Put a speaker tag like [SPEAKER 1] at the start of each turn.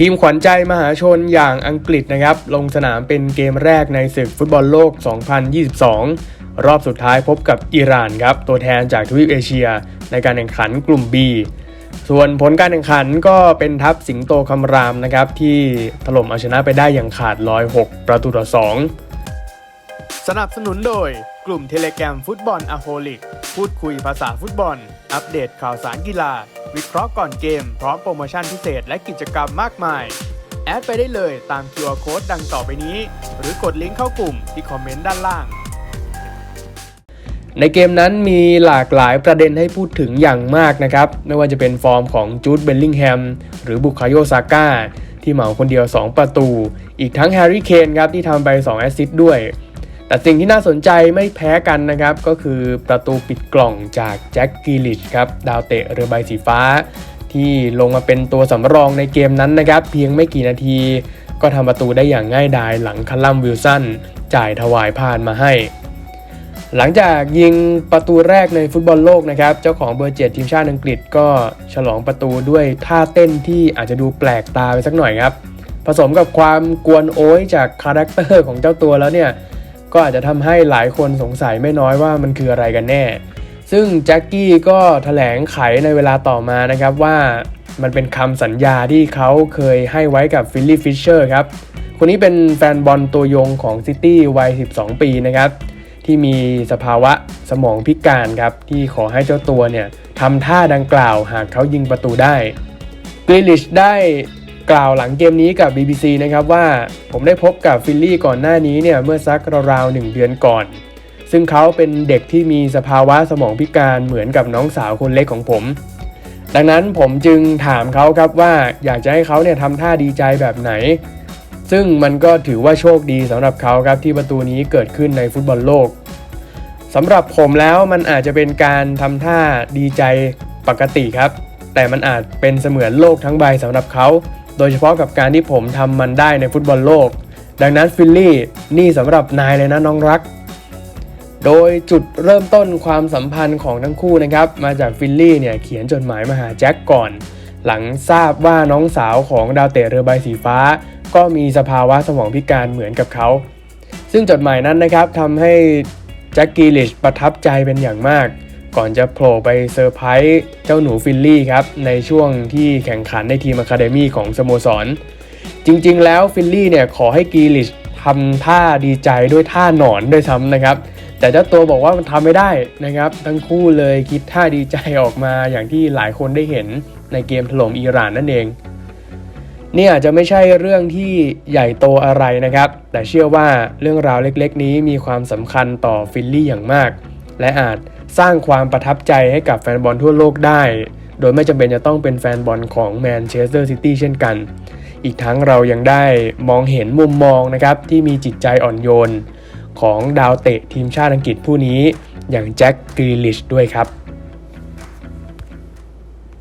[SPEAKER 1] ทีมขวัญใจมหาชนอย่างอังกฤษนะครับ ลงสนามเป็นเกมแรกในศึกฟุตบอลโลก 2022 รอบสุดท้ายพบกับอิหร่านครับ ตัวแทนจากทวีปเอเชีย ในการแข่งขันกลุ่ม B ส่วนผลการแข่งขันก็เป็นทัพสิงโตคำรามนะครับ ที่ถล่มเอาชนะไปได้อย่างขาดลอย6ประตูต่อ 2 สนับสนุนโดย กลุ่มเทเลแกรมฟุตบอลอะโฮลิก พูดคุยภาษาฟุตบอล อัปเดตข่าวสารกีฬา วิเคราะห์ก่อนเกม พร้อมโปรโมชั่นพิเศษและกิจกรรมมากมาย แอดไปได้เลยตาม QR Code ดังต่อไปนี้ หรือกดลิงก์เข้ากลุ่มที่คอมเมนต์ด้านล่าง ในเกมนั้นมีหลากหลายประเด็นให้พูดถึงอย่างมากนะครับ ไม่ว่าจะเป็นฟอร์มของจูดเบลลิงแฮมหรือบุคาโยซาก้าที่เหมาคนเดียว 2 ประตู อีกทั้งแฮร์รี่เคนครับที่ทำไป 2 แอสซิสต์ด้วย แต่สิ่งที่น่าสนใจไม่แพ้กันนะครับ ก็คือประตูปิดกล่องจากแจ็คกิลิชครับดาวเตะเรือใบสีฟ้า ที่ลงมาเป็นตัวสำรองในเกมนั้นนะครับ เพียงไม่กี่นาที ก็ทำประตูได้อย่างง่ายดายหลังคัลลัมวิลสันจ่ายถวายผ่านมาให้ หลังจากยิงประตูแรกในฟุตบอลโลกนะครับ เจ้าของเบอร์เจ็ดทีมชาติอังกฤษก็ฉลองประตูด้วยท่าเต้นที่อาจจะดูแปลกตาไปสักหน่อยครับ ผสมกับความกวนโอยจากคาแรคเตอร์ของเจ้าตัวแล้วเนี่ย ก็อาจจะทำให้หลายคนสงสัยไม่น้อยว่ามันคืออะไรกันแน่ ซึ่งแจ็คกี้ก็แถลงไขในเวลาต่อมานะครับว่ามันเป็นคำสัญญาที่เขาเคยให้ไว้กับฟิลลี่ฟิชเชอร์ครับ คนนี้เป็นแฟนบอลตัวยงของซิตี้วัย 12 ปีนะครับ ที่มีสภาวะสมองพิการครับ ที่ขอให้เจ้าตัวเนี่ยทำท่าดังกล่าวหากเขายิงประตูได้กริลิชได้ กล่าวหลังเกมนี้กับ BBC นะครับว่าผมได้พบกับฟิลลี่ก่อนหน้านี้เนี่ยเมื่อสักราวๆหนึ่งเดือนก่อน ซึ่งเขาเป็นเด็กที่มีสภาวะสมองพิการเหมือนกับน้องสาวคนเล็กของผม ดังนั้นผมจึงถามเขาครับว่าอยากจะให้เขาเนี่ยทำท่าดีใจแบบไหน ซึ่งมันก็ถือว่าโชคดีสำหรับเขาครับที่ประตูนี้เกิดขึ้นในฟุตบอลโลกสำหรับผมแล้วมันอาจจะเป็นการทำท่าดีใจปกติครับ แต่มันอาจเป็นเสมือนโลกทั้งใบสำหรับเขา โดยเฉพาะกับการที่ผมทำมันได้ในฟุตบอลโลก ดังนั้นฟิลลี่นี่สำหรับนายเลยนะน้องรัก โดยจุดเริ่มต้นความสัมพันธ์ของทั้งคู่นะครับ มาจากฟิลลี่เนี่ยเขียนจดหมายมาหาแจ็คก่อน หลังทราบว่าน้องสาวของดาวเตะเรือใบสีฟ้า ก็มีสภาวะสมองพิการเหมือนกับเขา ซึ่งจดหมายนั้นนะครับทำให้แจ็คกีลิชประทับใจเป็นอย่างมาก ก่อนจะโผล่ไปเซอร์ไพรส์เจ้าหนูฟิลลี่ครับ ในช่วงที่แข่งขันในทีมอะคาเดมี่ของสโมสร จริงๆ แล้วฟิลลี่เนี่ยขอให้กีลิชทำท่าดีใจด้วยท่าหนอนด้วยซ้ำนะครับ แต่เจ้าตัวบอกว่ามันทำไม่ได้นะครับ ทั้งคู่เลยคิดท่าดีใจออกมาอย่างที่หลายคนได้เห็นในเกมถล่มอิหร่านนั่นเองนี่อาจจะไม่ใช่เรื่องที่ใหญ่โตอะไรนะครับ แต่เชื่อว่าเรื่องราวเล็กๆ นี้มีความสำคัญต่อฟิลลี่อย่างมาก และอาจสร้างความประทับใจให้กับแฟนบอลทั่วโลกได้ โดยไม่จำเป็นจะต้องเป็นแฟนบอลของแมนเชสเตอร์ซิตี้เช่นกัน อีกทั้งเรายังได้มองเห็นมุมมองนะครับที่มีจิตใจอ่อนโยน ของดาวเตะทีมชาติอังกฤษผู้นี้อย่างแจ็คกรีลิชด้วยครับ